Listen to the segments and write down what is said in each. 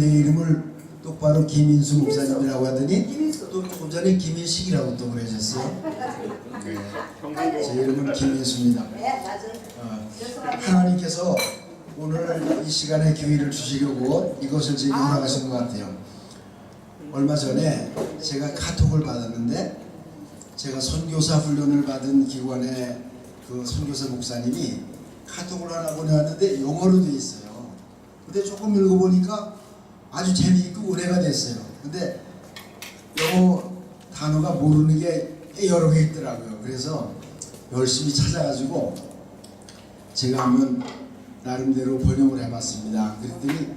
내 이름을 똑바로 김인수 목사님이라고 하더니 또 조금 전에 김인식이라고 또 그러셨어요. 네. 제 이름은 김인수입니다. 네. 어. 하나님께서 오늘 이 시간에 기회를 주시려고 이것을 지금 허락하신 것 같아요. 얼마 전에 제가 카톡을 받았는데 제가 선교사 훈련을 받은 기관의 그 선교사 목사님이 카톡을 하나 보내왔는데 영어로 돼 있어요. 근데 조금 읽어보니까 아주 재미있고 은혜가 됐어요. 근데 영어 단어가 모르는 게 여러 개 있더라고요. 그래서 열심히 찾아가지고 제가 한번 나름대로 번역을 해봤습니다. 그랬더니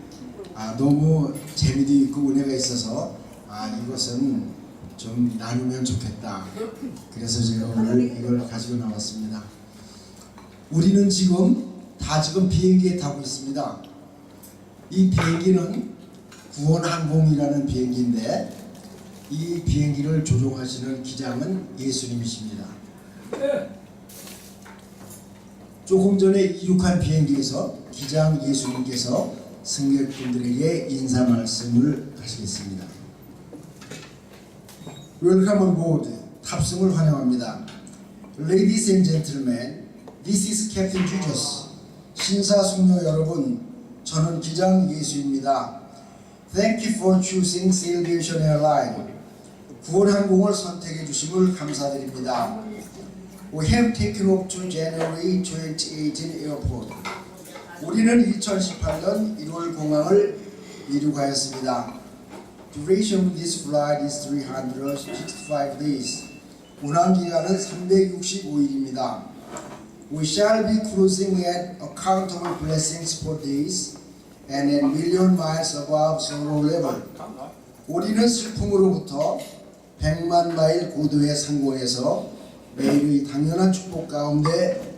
아, 너무 재미도 있고 은혜가 있어서 아 이것은 좀 나누면 좋겠다. 그래서 제가 오늘 이걸 가지고 나왔습니다. 우리는 지금 다 지금 비행기에 타고 있습니다. 이 비행기는 구원항공이라는 비행기인데 이 비행기를 조종하시는 기장은 예수님이십니다. 조금 전에 이륙한 비행기에서 기장 예수님께서 승객분들에게 인사 말씀을 하시겠습니다. Welcome on board. 탑승을 환영합니다. Ladies and gentlemen, this is Captain Jesus. 신사숙녀 여러분, 저는 기장 예수입니다. Thank you for choosing Salvation Airline. 구원항공을 선택해 주심을 감사드립니다. We have taken off to January 2018 airport. 우리는 2018년 1월 공항을 이륙하였습니다. Duration of this flight is 365 days. 운항 기간은 365일입니다. We shall be cruising at accountable blessings for days and at million miles above zero level. 우리는 슬픔으로부터 100만 마일 고도의 상공에서 매일의 당연한 축복 가운데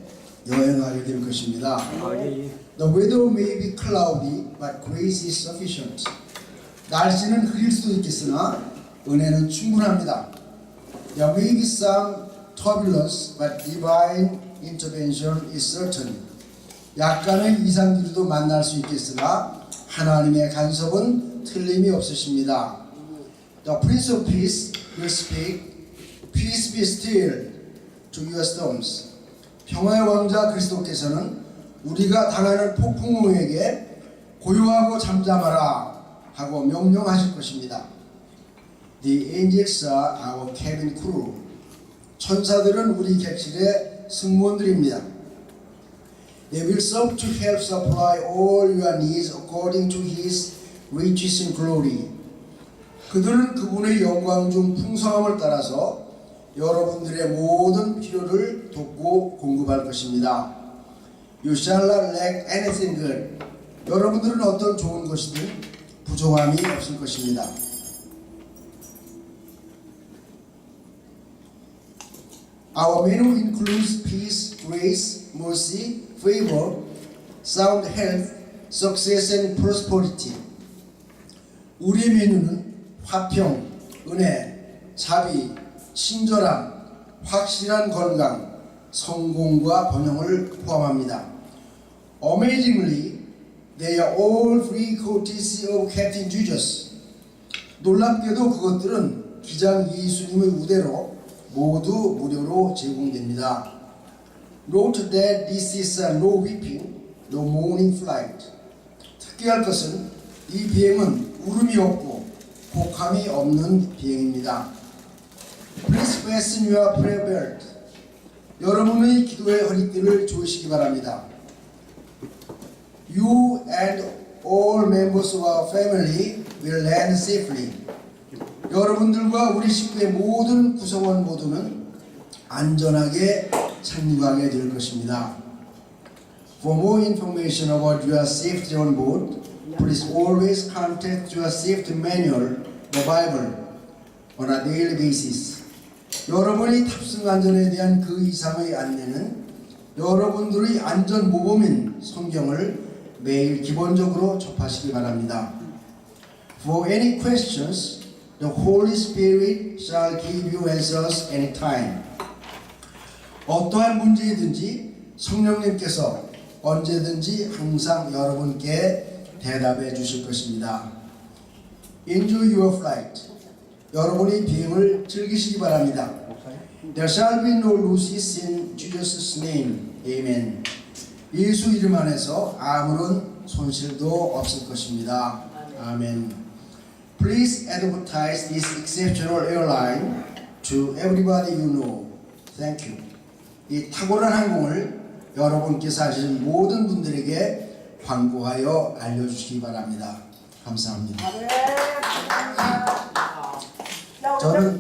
여행하게 될 것입니다. The weather may be cloudy, but grace is sufficient. 날씨는 흐릴 수도 있겠으나 은혜는 충분합니다. There may be some turbulence, but divine intervention is certain. 약간의 이상들도 만날 수 있겠으나 하나님의 간섭은 틀림이 없으십니다. The Prince of Peace will speak, Peace be still to your storms. 평화의 왕자 그리스도께서는 우리가 당하는 폭풍우에게 고요하고 잠잠하라 하고 명령하실 것입니다. The angels are our cabin crew. 천사들은 우리 객실의 승무원들입니다. They will serve to help supply all your needs according to His riches and glory. 그들은 그분의 영광 중 풍성함을 따라서 여러분들의 모든 필요를 돕고 공급할 것입니다. You shall not lack anything good. 여러분들은 어떤 좋은 것이든 부족함이 없을 것입니다. Our menu includes peace, grace, mercy, favor, sound health, success and prosperity. 우리 메뉴는 화평, 은혜, 자비, 친절함, 확실한 건강, 성공과 번영을 포함합니다. Amazingly, they are all free courtesy of Captain Jesus. 놀랍게도 그것들은 기장 예수님의 우대로 모두 무료로 제공됩니다. Note that this is no weeping, no mourning flight. 특이할 것은 이 비행은 울음이 없고 곡함이 없는 비행입니다. Please fasten your prayer belt. 여러분의 기도의 허리띠를 조이시기 바랍니다. You and all members of our family will land safely. 여러분들과 우리 식구의 모든 구성원 모두는 안전하게 착륙하게 될 것입니다. For more information about your safety on board, please always contact your safety manual, the Bible, on a daily basis. 여러분의 탑승 안전에 대한 그 이상의 안내는 여러분들의 안전 모범인 성경을 매일 기본적으로 접하시기 바랍니다. For any questions, the Holy Spirit shall give you answers anytime. 어떠한 문제이든지 성령님께서 언제든지 항상 여러분께 대답해 주실 것입니다. Enjoy your flight. 여러분이 비행을 즐기시기 바랍니다. There shall be no losses in Jesus' name. Amen. 예수 이름 안에서 아무런 손실도 없을 것입니다. 아멘. Please advertise this exceptional airline to everybody you know. Thank you. 이 탁월한 항공을 여러분께서 아시는 모든 분들에게 광고하여 알려주시기 바랍니다. 감사합니다. 네, 감사합니다. 저는